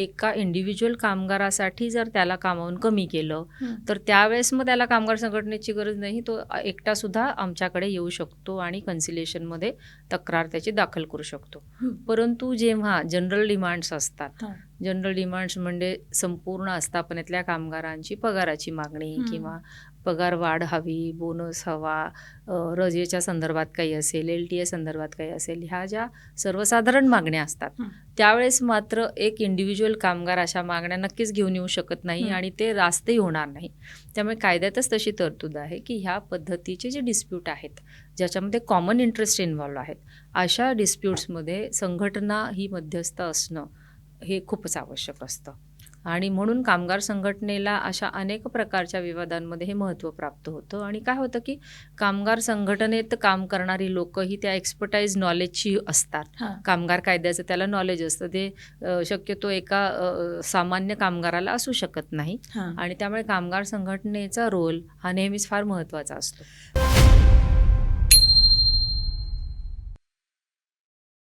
एका इंडिव्हिज्युअल कामगारासाठी जर त्याला कामावून कमी केलं. तर त्यावेळेस मग त्याला कामगार संघटनेची गरज नाही तो एकटा सुद्धा आमच्याकडे येऊ शकतो आणि कन्सिलेशनमध्ये तक्रार त्याची दाखल करू शकतो. परंतु जेव्हा जनरल डिमांड्स असतात. जनरल डिमांड्स म्हणजे संपूर्ण आस्थापनेतल्या कामगारांची पगाराची मागणी हं. किंवा पगार वाढ हवी बोनस हवा रजेच्या संदर्भात काही असेल एल टी ए संदर्भात काही असेल ह्या ज्या सर्वसाधारण मागण्या असतात. त्यावेळेस मात्र एक इंडिव्हिज्युअल कामगार अशा मागण्या नक्कीच घेऊन येऊ शकत नाही. आणि ते रास्तही होणार नाही त्यामुळे कायद्यातच तशी तरतूद आहे की ह्या पद्धतीचे जे डिस्प्यूट आहेत ज्याच्यामध्ये कॉमन इंटरेस्ट इन्व्हॉल्व आहेत अशा डिस्प्यूट्समध्ये संघटना ही मध्यस्थ असणं हे खूपच आवश्यक असतं. आणि म्हणून कामगार संघटनेला अशा अनेक प्रकारच्या विवादांमध्ये हे महत्त्व प्राप्त होतं. आणि काय होतं की कामगार संघटनेत काम करणारी लोक ही त्या एक्सपर्टाईज नॉलेजची असतात. कामगार कायद्याचं त्याला नॉलेज असतं. ते शक्यतो एका सामान्य कामगाराला असू शकत नाही. आणि त्यामुळे कामगार संघटनेचा रोल हा नेहमीच फार महत्त्वाचा असतो.